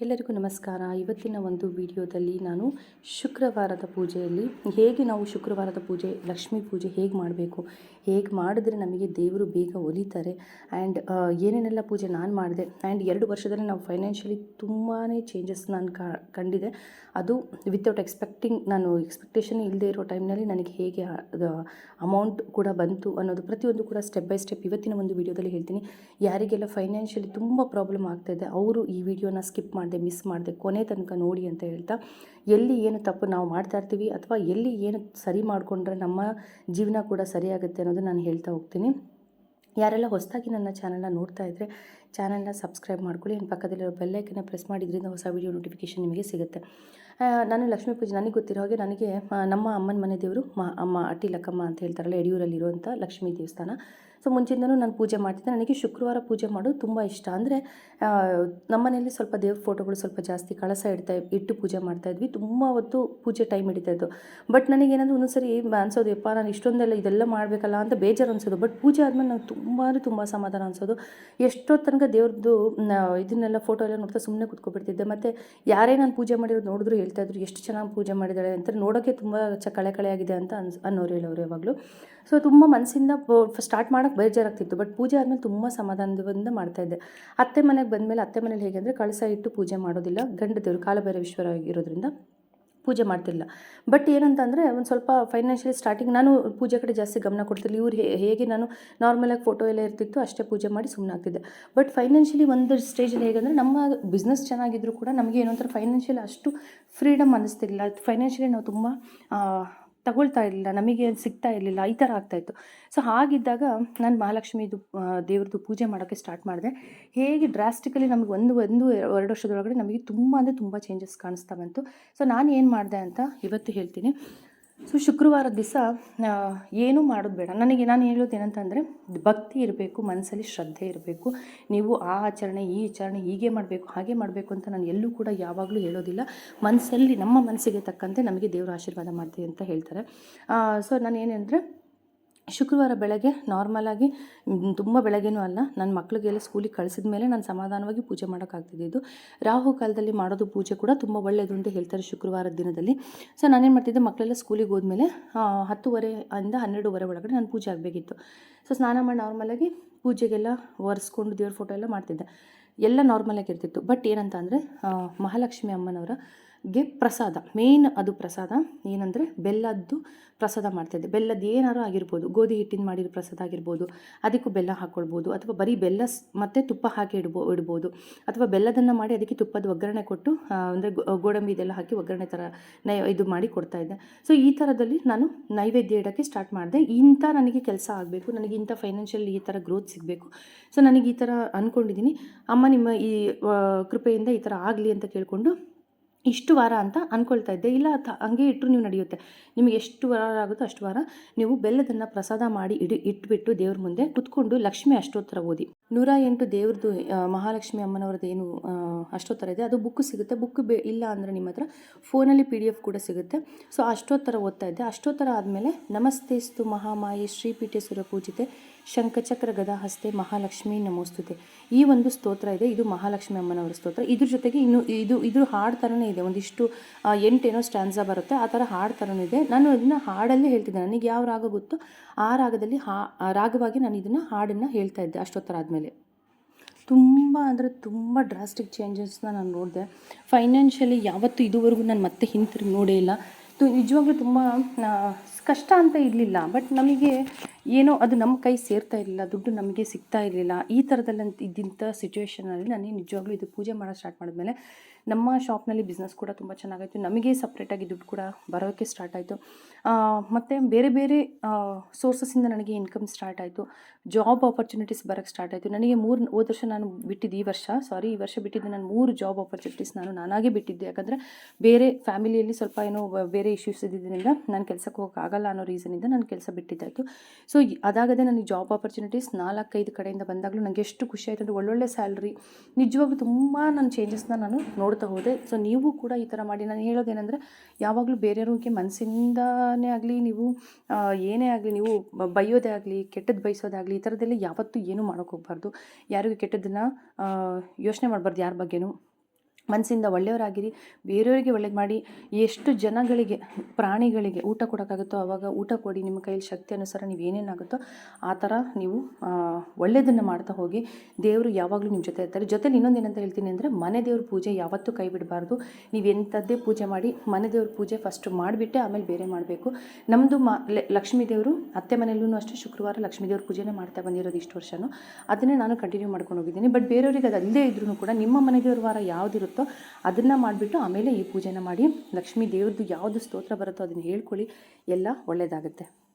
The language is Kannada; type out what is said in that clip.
ಎಲ್ಲರಿಗೂ ನಮಸ್ಕಾರ. ಇವತ್ತಿನ ಒಂದು ವಿಡಿಯೋದಲ್ಲಿ ನಾನು ಶುಕ್ರವಾರದ ಪೂಜೆಯಲ್ಲಿ ಹೇಗೆ ನಾವು ಶುಕ್ರವಾರದ ಪೂಜೆ, ಲಕ್ಷ್ಮೀ ಪೂಜೆ ಹೇಗೆ ಮಾಡಬೇಕು, ಹೇಗೆ ಮಾಡಿದ್ರೆ ನಮಗೆ ದೇವರು ಬೇಗ ಒಲಿತಾರೆ ಆ್ಯಂಡ್ ಏನೇನೆಲ್ಲ ಪೂಜೆ ನಾನು ಮಾಡಿದೆ ಆ್ಯಂಡ್ ಎರಡು ವರ್ಷದಲ್ಲಿ ನಾವು ಫೈನಾನ್ಷಿಯಲಿ ತುಂಬಾ ಚೇಂಜಸ್ ನಾನು ಕಂಡಿದೆ. ಅದು ವಿತೌಟ್ ಎಕ್ಸ್ಪೆಕ್ಟಿಂಗ್ ನಾನು ಎಕ್ಸ್ಪೆಕ್ಟೇಷನ್ ಇಲ್ಲದೆ ಇರೋ ಟೈಮ್ನಲ್ಲಿ ನನಗೆ ಹೇಗೆ ಅಮೌಂಟ್ ಕೂಡ ಬಂತು ಅನ್ನೋದು ಪ್ರತಿಯೊಂದು ಕೂಡ ಸ್ಟೆಪ್ ಬೈ ಸ್ಟೆಪ್ ಇವತ್ತಿನ ಒಂದು ವಿಡಿಯೋದಲ್ಲಿ ಹೇಳ್ತೀನಿ. ಯಾರಿಗೆಲ್ಲ ಫೈನಾನ್ಷಿಯಲಿ ತುಂಬ ಪ್ರಾಬ್ಲಮ್ ಆಗ್ತಾಯಿದೆ ಅವರು ಈ ವಿಡಿಯೋನ ಸ್ಕಿಪ್ ಮಾಡಿದೆ ಮಿಸ್ ಮಾಡಿದೆ, ಕೊನೆ ತನಕ ನೋಡಿ ಅಂತ ಹೇಳ್ತಾ, ಎಲ್ಲಿ ಏನು ತಪ್ಪು ನಾವು ಮಾಡ್ತಾ ಇರ್ತೀವಿ ಅಥವಾ ಎಲ್ಲಿ ಏನು ಸರಿ ಮಾಡಿಕೊಂಡ್ರೆ ನಮ್ಮ ಜೀವನ ಕೂಡ ಸರಿಯಾಗುತ್ತೆ ಅನ್ನೋದು ನಾನು ಹೇಳ್ತಾ ಹೋಗ್ತೀನಿ. ಯಾರೆಲ್ಲ ಹೊಸದಾಗಿ ನನ್ನ ಚಾನಲ್ನ ನೋಡ್ತಾ ಇದ್ದರೆ ಚಾನಲ್ನ ಸಬ್ಸ್ಕ್ರೈಬ್ ಮಾಡ್ಕೊಳ್ಳಿ. ಏನು ಪಕ್ಕದಲ್ಲಿರೋ ಬೆಲ್ಲೈಕನ್ನ ಪ್ರೆಸ್ ಮಾಡಿದ್ರಿಂದ ಹೊಸ ವೀಡಿಯೋ ನೋಟಿಫಿಕೇಷನ್ ನಿಮಗೆ ಸಿಗುತ್ತೆ. ನಾನು ಲಕ್ಷ್ಮೀ ಪೂಜೆ, ನನಗೆ ಗೊತ್ತಿರೋ ಹಾಗೆ ನನಗೆ ನಮ್ಮ ಅಮ್ಮನ ಮನೆ ದೇವರು ಮಾ, ಅಮ್ಮ ಅಟ್ಟಿ ಲಕ್ಕಮ್ಮ ಅಂತ ಹೇಳ್ತಾರಲ್ಲ ಯಡಿಯೂರಲ್ಲಿರುವಂಥ ಲಕ್ಷ್ಮೀ ದೇವಸ್ಥಾನ. ಸೊ ಮುಂಚಿಂದನೂ ನಾನು ಪೂಜೆ ಮಾಡ್ತಿದ್ದೆ. ನನಗೆ ಶುಕ್ರವಾರ ಪೂಜೆ ಮಾಡೋದು ತುಂಬ ಇಷ್ಟ. ಅಂದರೆ ನಮ್ಮನೆಯಲ್ಲಿ ಸ್ವಲ್ಪ ದೇವ್ರ ಫೋಟೋಗಳು ಸ್ವಲ್ಪ ಜಾಸ್ತಿ ಕಳಸ ಇಡ್ತಾ ಇಟ್ಟು ಪೂಜೆ ಮಾಡ್ತಾ ಇದ್ವಿ. ತುಂಬ ಹೊತ್ತು ಪೂಜೆ ಟೈಮ್ ಹಿಡಿತಾ ಇತ್ತು. ಬಟ್ ನನಗೇನಾದರೂ ಒಂದೊಂದ್ಸರಿ ಅನ್ಸೋದು, ಯಪ್ಪ, ನಾನು ಇಷ್ಟೊಂದೆಲ್ಲ ಇದೆಲ್ಲ ಮಾಡಬೇಕಲ್ಲ ಅಂತ ಬೇಜಾರು ಅನ್ಸೋದು. ಬಟ್ ಪೂಜೆ ಆದಮೇಲೆ ನಂಗೆ ತುಂಬ ಅಂದರೆ ತುಂಬ ಸಮಾಧಾನ ಅನ್ಸೋದು. ಎಷ್ಟೊತ್ತು ತನಕ ದೇವ್ರದ್ದು ಇದನ್ನೆಲ್ಲ ಫೋಟೋ ಎಲ್ಲ ನೋಡ್ತಾ ಸುಮ್ಮನೆ ಕುತ್ಕೊಬಿಡ್ತಿದ್ದೆ. ಮತ್ತು ಯಾರೇ ನಾನು ಪೂಜೆ ಮಾಡಿರೋದು ನೋಡಿದ್ರು ಹೇಳ್ತಾ ಇದ್ರು, ಎಷ್ಟು ಚೆನ್ನಾಗಿ ಪೂಜೆ ಮಾಡಿದ್ದಾಳೆ ಅಂತ. ನೋಡೋಕ್ಕೆ ತುಂಬ ಚ, ಕಳೆ ಕಳೆ ಆಗಿದೆ ಅಂತ ಅನ್ಸ್, ಅನ್ನೋರು ಹೇಳೋರು ಯಾವಾಗಲೂ. ಸೊ ತುಂಬ ಮನಸ್ಸಿಂದ ಸ್ಟಾರ್ಟ್ ಮಾಡೋಕ್ಕೆ ಬೇಜಾರಾಗ್ತಿತ್ತು. ಬಟ್ ಪೂಜೆ ಆದಮೇಲೆ ತುಂಬ ಸಮಾಧಾನದಿಂದ ಮಾಡ್ತಾಯಿದ್ದೆ ಅತ್ತೆ ಮನೆಗೆ ಬಂದಮೇಲೆ ಅತ್ತೆ ಮನೇಲಿ ಹೇಗೆ ಅಂದರೆ ಕಳಸ ಇಟ್ಟು ಪೂಜೆ ಮಾಡೋದಿಲ್ಲ. ಗಂಡ ದೇವರು ಕಾಲಭೈರವೇಶ್ವರ ಪೂಜೆ ಮಾಡ್ತಿಲ್ಲ. ಬಟ್ ಏನಂತ ಅಂದರೆ ಒಂದು ಸ್ವಲ್ಪ ಫೈನಾನ್ಷಿಯಲಿ ಸ್ಟಾರ್ಟಿಂಗ್ ನಾನು ಪೂಜೆ ಕಡೆ ಜಾಸ್ತಿ ಗಮನ ಕೊಡ್ತಿಲ್ಲ ಇವ್ರು ಹೇಗೆ ನಾನು ನಾರ್ಮಲಾಗಿ ಫೋಟೋ ಎಲ್ಲ ಇರ್ತಿತ್ತು ಅಷ್ಟೇ ಪೂಜೆ ಮಾಡಿ ಸುಮ್ಮನೆ ಆಗ್ತಿದ್ದೆ. ಬಟ್ ಫೈನಾನ್ಷಿಯಲಿ ಒಂದು ಸ್ಟೇಜಲ್ಲಿ ಹೇಗೆಂದರೆ ನಮ್ಮ ಬಿಸ್ನೆಸ್ ಚೆನ್ನಾಗಿದ್ರು ಕೂಡ ನಮಗೆ ಏನೋ ಒಂಥರ ಫೈನಾನ್ಷಿಯಲ್ ಅಷ್ಟು ಫ್ರೀಡಮ್ ಅನ್ನಿಸ್ತಿರಲಿಲ್ಲ. ಫೈನಾನ್ಷಿಯಲಿ ನಾವು ತುಂಬ ತಗೊಳ್ತಾ ಇರಲಿಲ್ಲ, ನಮಗೆ ಸಿಗ್ತಾ ಇರಲಿಲ್ಲ, ಈ ಥರ ಆಗ್ತಾಯಿತ್ತು ಸೊ ಹಾಗಿದ್ದಾಗ ನಾನು ಮಹಾಲಕ್ಷ್ಮಿದು ದೇವ್ರದ್ದು ಪೂಜೆ ಮಾಡೋಕ್ಕೆ ಸ್ಟಾರ್ಟ್ ಮಾಡಿದೆ. ಹೇಗೆ ಡ್ರಾಸ್ಟಿಕಲಿ ನಮಗೆ ಒಂದು ಒಂದು, ಎರಡು ವರ್ಷದೊಳಗಡೆ ನಮಗೆ ತುಂಬ ಅಂದರೆ ತುಂಬ ಚೇಂಜಸ್ ಕಾಣಿಸ್ತಾ ಬಂತು. ಸೊ ನಾನು ಏನು ಮಾಡಿದೆ ಅಂತ ಇವತ್ತು ಹೇಳ್ತೀನಿ. ಸೊ ಶುಕ್ರವಾರದ ದಿವಸ ಏನೂ ಮಾಡೋದು ಬೇಡ. ನನಗೆ ನಾನು ಹೇಳೋದು ಏನಂತಂದರೆ, ಭಕ್ತಿ ಇರಬೇಕು, ಮನಸ್ಸಲ್ಲಿ ಶ್ರದ್ಧೆ ಇರಬೇಕು. ನೀವು ಆ ಆಚರಣೆ, ಈ ಆಚರಣೆ ಹೀಗೆ ಮಾಡಬೇಕು, ಹಾಗೆ ಮಾಡಬೇಕು ಅಂತ ನಾನು ಎಲ್ಲೂ ಕೂಡ ಯಾವಾಗಲೂ ಹೇಳೋದಿಲ್ಲ. ಮನಸ್ಸಲ್ಲಿ, ನಮ್ಮ ಮನಸ್ಸಿಗೆ ತಕ್ಕಂತೆ ನಮಗೆ ದೇವರ ಆಶೀರ್ವಾದ ಮಾಡ್ತೀವಿ ಅಂತ ಹೇಳ್ತಾರೆ. ಸೊ ನಾನು ಏನಂದರೆ ಶುಕ್ರವಾರ ಬೆಳಗ್ಗೆ ನಾರ್ಮಲಾಗಿ ತುಂಬ ಬೆಳಗ್ಗೆನೂ ಅಲ್ಲ ನನ್ನ ಮಕ್ಳಿಗೆಲ್ಲ ಸ್ಕೂಲಿಗೆ ಕಳಿಸಿದ ಮೇಲೆ ನಾನು ಸಮಾಧಾನವಾಗಿ ಪೂಜೆ ಮಾಡೋಕ್ಕಾಗ್ತಿದ್ದು ರಾಹು ಕಾಲದಲ್ಲಿ ಮಾಡೋದು ಪೂಜೆ ಕೂಡ ತುಂಬ ಒಳ್ಳೆಯದು ಅಂತ ಹೇಳ್ತಾರೆ ಶುಕ್ರವಾರದ ದಿನದಲ್ಲಿ. ಸೊ ನಾನೇನು ಮಾಡ್ತಿದ್ದೆ ಮಕ್ಕಳೆಲ್ಲ ಸ್ಕೂಲಿಗೆ ಹೋದ್ಮೇಲೆ ಹತ್ತುವರೆಯಿಂದ ಹನ್ನೆರಡುವರೆ ಒಳಗಡೆ ನಾನು ಪೂಜೆ ಆಗಬೇಕಿತ್ತು. ಸೊ ಸ್ನಾನ ಮಾಡಿ ನಾರ್ಮಲಾಗಿ ಪೂಜೆಗೆಲ್ಲ ಒರೆಸ್ಕೊಂಡು ದೇವ್ರ ಫೋಟೋ ಎಲ್ಲ ಮಾಡ್ತಿದ್ದೆ. ಎಲ್ಲ ನಾರ್ಮಲಾಗಿ ಇರ್ತಿತ್ತು. ಬಟ್ ಏನಂತ ಅಂದರೆ ಮಹಾಲಕ್ಷ್ಮಿ ಅಮ್ಮನವರ ಗೆ ಪ್ರಸಾದ ಮೇನ್ ಅದು ಪ್ರಸಾದ, ಏನಂದರೆ ಬೆಲ್ಲದ್ದು ಪ್ರಸಾದ ಮಾಡ್ತಾಯಿದ್ದೆ ಬೆಲ್ಲದ್ದು ಏನಾರು ಆಗಿರ್ಬೋದು, ಗೋಧಿ ಹಿಟ್ಟಿನ ಮಾಡಿರೋ ಪ್ರಸಾದ ಆಗಿರ್ಬೋದು, ಅದಕ್ಕೂ ಬೆಲ್ಲ ಹಾಕ್ಕೊಳ್ಬೋದು ಅಥವಾ ಬರೀ ಬೆಲ್ಲ ಮತ್ತು ತುಪ್ಪ ಹಾಕಿ ಇಡ್ಬೋ, ಇಡ್ಬೋದು, ಅಥವಾ ಬೆಲ್ಲದನ್ನು ಮಾಡಿ ಅದಕ್ಕೆ ತುಪ್ಪದ ಒಗ್ಗರಣೆ ಕೊಟ್ಟು ಅಂದರೆ ಗೋಡಂಬಿ ಇದೆಲ್ಲ ಹಾಕಿ ಒಗ್ಗರಣೆ ಥರ ನೈ ಇದು ಮಾಡಿ ಕೊಡ್ತಾ ಇದ್ದೆ. ಸೊ ಈ ಥರದಲ್ಲಿ ನಾನು ನೈವೇದ್ಯ ಇಡೋಕ್ಕೆ ಸ್ಟಾರ್ಟ್ ಮಾಡಿದೆ. ಇಂಥ ನನಗೆ ಕೆಲಸ ಆಗಬೇಕು, ನನಗೆ ಇಂಥ ಫೈನಾನ್ಷಿಯಲ್ ಈ ಥರ ಗ್ರೋತ್ ಸಿಗಬೇಕು. ಸೊ ನನಗೆ ಈ ಥರ ಅಂದ್ಕೊಂಡಿದ್ದೀನಿ ಅಮ್ಮ ನಿಮ್ಮ ಈ ಕೃಪೆಯಿಂದ ಈ ಥರ ಆಗಲಿ ಅಂತ ಕೇಳಿಕೊಂಡು ಇಷ್ಟು ವಾರ ಅಂತ ಅಂದ್ಕೊಳ್ತಾ ಇದ್ದೆ. ಇಲ್ಲ, ತ, ಹಂಗೆ ಇಟ್ಟರು ನೀವು ನಡೆಯುತ್ತೆ. ನಿಮಗೆ ಎಷ್ಟು ವಾರ ಆಗುತ್ತೋ ಅಷ್ಟು ವಾರ ನೀವು ಬೆಲ್ಲದನ್ನು ಪ್ರಸಾದ ಮಾಡಿ ಇಡಿ, ಇಟ್ಬಿಟ್ಟು ದೇವ್ರ ಮುಂದೆ ಕುತ್ಕೊಂಡು ಲಕ್ಷ್ಮಿ ಅಷ್ಟೋತ್ತರ ಓದಿ. ನೂರ ಎಂಟು ದೇವ್ರದ್ದು ಮಹಾಲಕ್ಷ್ಮಿ ಅಮ್ಮನವ್ರದ್ದು ಏನು ಅಷ್ಟೋತ್ತರ ಇದೆ. ಅದು ಬುಕ್ ಸಿಗುತ್ತೆ. ಬುಕ್ ಬೇ, ಇಲ್ಲ ಅಂದರೆ ನಿಮ್ಮ ಹತ್ರ ಫೋನಲ್ಲಿ ಪಿ ಡಿ ಎಫ್ ಕೂಡ ಸಿಗುತ್ತೆ. ಸೊ, ಅಷ್ಟೋತ್ತರ ಓದ್ತಾ ಇದ್ದೆ. ಅಷ್ಟೋತ್ತರ ಆದಮೇಲೆ ನಮಸ್ತೆಸ್ತು ಮಹಾಮಾಯಿ ಶ್ರೀಪೀಠೇಶ್ವರ ಪೂಜಿತೆ. ಶಂಖಚಕ್ರ ಗದಾ ಹಸ್ತೆ ಮಹಾಲಕ್ಷ್ಮಿ ನಮೋಸ್ತುತೆ. ಈ ಒಂದು ಸ್ತೋತ್ರ ಇದೆ. ಇದು ಮಹಾಲಕ್ಷ್ಮಿ ಅಮ್ಮನವರ ಸ್ತೋತ್ರ. ಇದ್ರ ಜೊತೆಗೆ ಇನ್ನು ಇದು ಇದು ಹಾಡು ಥರನೇ ಇದೆ. ಒಂದಿಷ್ಟು ಎಂಟೇನೋ ಸ್ಟ್ಯಾನ್ಸ ಬರುತ್ತೆ. ಆ ಥರ ಹಾಡು ಥರನೂ ಇದೆ. ನಾನು ಇದನ್ನು ಹಾಡಲ್ಲೇ ಹೇಳ್ತಿದ್ದೆ. ನನಗೆ ಯಾವ ರಾಗ ಗೊತ್ತೋ ಆ ರಾಗದಲ್ಲಿ ಹಾ ರಾಗವಾಗಿ ನಾನು ಇದನ್ನು ಹಾಡನ್ನು ಹೇಳ್ತಾ ಇದ್ದೆ ಅಷ್ಟೊತ್ತರ ಆದಮೇಲೆ. ತುಂಬ ಅಂದರೆ ತುಂಬ ಡ್ರಾಸ್ಟಿಕ್ ಚೇಂಜಸ್ನ ನಾನು ನೋಡಿದೆ. ಫೈನಾನ್ಷಿಯಲಿ ಯಾವತ್ತೂ ಇದುವರೆಗೂ ನಾನು ಮತ್ತೆ ಹಿಂತಿರುಗಿ ನೋಡೇ ಇಲ್ಲ. ತು, ನಿಜವಾಗ್ಲೂ ತುಂಬ ಕಷ್ಟ ಅಂತ ಇರಲಿಲ್ಲ ಬಟ್ ನಮಗೆ ಏನೋ ಅದು ನಮ್ಮ ಕೈ ಸೇರ್ತಾ ಇರಲಿಲ್ಲ, ದುಡ್ಡು ನಮಗೆ ಸಿಗ್ತಾ ಇರಲಿಲ್ಲ, ಈ ಥರದಲ್ಲಿ ಇದ್ದಂಥ ಸಿಚುವೇಷನಲ್ಲಿ ನಾನು ನಿಜವಾಗ್ಲೂ ಇದು ಪೂಜೆ ಮಾಡೋದು ಸ್ಟಾರ್ಟ್ ಮಾಡಿದ್ಮೇಲೆ ನಮ್ಮ ಶಾಪ್ನಲ್ಲಿ ಬಿಸ್ನೆಸ್ ಕೂಡ ತುಂಬ ಚೆನ್ನಾಗಾಯಿತು, ನಮಗೆ ಸಪ್ರೇಟಾಗಿ ದುಡ್ಡು ಕೂಡ ಬರೋಕ್ಕೆ ಸ್ಟಾರ್ಟ್ ಆಯಿತು. ಮತ್ತು ಬೇರೆ ಬೇರೆ ಸೋರ್ಸಸಿಂದ ನನಗೆ ಇನ್ಕಮ್ ಸ್ಟಾರ್ಟ್ ಆಯಿತು ಜಾಬ್ ಆಪರ್ಚುನಿಟೀಸ್ ಬರೋಕ್ಕೆ ಸ್ಟಾರ್ಟ್ ಆಯಿತು. ನನಗೆ ಮೂರು, ಹೋದ ವರ್ಷ ನಾನು ಬಿಟ್ಟಿದ್ದು ಈ ವರ್ಷ ಸಾರಿ ಈ ವರ್ಷ ಬಿಟ್ಟಿದ್ದು ನಾನು ಮೂರು ಜಾಬ್ ಆಪರ್ಚುನಿಟೀಸ್ ನಾನು ನಾನಾಗೇ ಬಿಟ್ಟಿದ್ದೆ, ಯಾಕಂದರೆ ಬೇರೆ ಫ್ಯಾಮಿಲಿಯಲ್ಲಿ ಸ್ವಲ್ಪ ಏನೋ ಬೇರೆ ಇಶ್ಯೂಸ್ ಇದ್ದಿದ್ದರಿಂದ ನಾನು ಕೆಲಸಕ್ಕೆ ಹೋಗಕ್ಕೆ ಆಗಲ್ಲ ಅನ್ನೋ ರೀಸನಿಂದ ನಾನು ಕೆಲಸ ಬಿಟ್ಟಿದ್ದಾಯಿತು ಸೊ ಅದಾಗದೆ ನನಗೆ ಜಾಬ್ ಆಪರ್ಚುನಿಟೀಸ್ ನಾಲ್ಕೈದು ಕಡೆಯಿಂದ ಬಂದಾಗಲೂ ನನಗೆ ಎಷ್ಟು ಖುಷಿ ಆಯಿತು ಅಂದರೆ ಒಳ್ಳೊಳ್ಳೆ ಸ್ಯಾಲ್ರಿ ನಿಜವಾಗ್ಲೂ ತುಂಬ ನನ್ನ ಚೇಂಜಸ್ನ ನಾನು ನೋಡ್ತಾ ಹೋದೆ. ಸೊ ನೀವು ಕೂಡ ಈ ಥರ ಮಾಡಿ. ನಾನು ಹೇಳೋದೇನೆಂದರೆ, ಯಾವಾಗಲೂ ಬೇರೆಯವ್ರಿಗೆ ಮನಸ್ಸಿಂದನೇ ಆಗಲಿ, ನೀವು ಏನೇ ಆಗಲಿ, ನೀವು ಬೈಯೋದೇ ಆಗಲಿ ಕೆಟ್ಟದ್ದು ಬಯಸೋದಾಗಲಿ ಈ ಥರದಲ್ಲಿ ಯಾವತ್ತೂ ಏನೂ ಮಾಡೋಕ್ಕೆ ಹೋಗ್ಬಾರ್ದು. ಯಾರಿಗೂ ಕೆಟ್ಟದ್ದನ್ನು ಯೋಚನೆ ಮಾಡಬಾರ್ದು ಯಾರ ಬಗ್ಗೆನೂ. ಮನಸ್ಸಿಂದ ಒಳ್ಳೆಯವರಾಗಿರಿ, ಬೇರೆಯವರಿಗೆ ಒಳ್ಳೇದು ಮಾಡಿ. ಎಷ್ಟು ಜನಗಳಿಗೆ, ಪ್ರಾಣಿಗಳಿಗೆ ಊಟ ಕೊಡೋಕ್ಕಾಗುತ್ತೋ ಆವಾಗ ಊಟ ಕೊಡಿ. ನಿಮ್ಮ ಕೈಯಲ್ಲಿ ಶಕ್ತಿ ಅನುಸಾರ ನೀವು ಏನೇನಾಗುತ್ತೋ ಆ ಥರ ನೀವು ಒಳ್ಳೆಯದನ್ನು ಮಾಡ್ತಾ ಹೋಗಿ. ದೇವರು ಯಾವಾಗಲೂ ನಿಮ್ಮ ಜೊತೆ ಇರ್ತಾರೆ. ಜೊತೆಲಿ ಇನ್ನೊಂದು ಏನಂತ ಹೇಳ್ತೀನಿ ಅಂದರೆ ಮನೆ ದೇವ್ರ ಪೂಜೆ ಯಾವತ್ತೂ ಕೈ ಬಿಡಬಾರ್ದು. ನೀವು ಎಂಥದ್ದೇ ಪೂಜೆ ಮಾಡಿ, ಮನೆ ದೇವ್ರ ಪೂಜೆ ಫಸ್ಟ್ ಮಾಡಿಬಿಟ್ಟೆ ಆಮೇಲೆ ಬೇರೆ ಮಾಡಬೇಕು. ನಮ್ಮದು ಮ ಲಕ್ಷ್ಮೀ ದೇವರು ಅತ್ತೆ ಮನೆಯಲ್ಲೂ ಅಷ್ಟೇ ಶುಕ್ರವಾರ ಲಕ್ಷ್ಮೀ ದೇವ್ರ ಪೂಜೆನೇ ಮಾಡ್ತಾ ಬಂದಿರೋದು ಇಷ್ಟು ವರ್ಷನೂ. ಅದನ್ನೇ ನಾನು ಕಂಟಿನ್ಯೂ ಮಾಡ್ಕೊಂಡು ಹೋಗಿದ್ದೀನಿ. ಬಟ್ ಬೇರೆಯವ್ರಿಗೆ ಅದು ಅಲ್ಲದೇ ಇದ್ರೂ ಕೂಡ ನಿಮ್ಮ ಮನೆ ದೇವ್ರ ವಾರ ಯಾವುದಿರುತ್ತೋ ಅದನ್ನು ಮಾಡಿಬಿಟ್ಟು ಆಮೇಲೆ ಈ ಪೂಜೆನ ಮಾಡಿ ಲಕ್ಷ್ಮೀ ದೇವ್ರದ್ದು ಯಾವುದು ಸ್ತೋತ್ರ ಬರುತ್ತೋ ಅದನ್ನು ಹೇಳ್ಕೊಳ್ಳಿ. ಎಲ್ಲ ಒಳ್ಳೆಯದಾಗುತ್ತೆ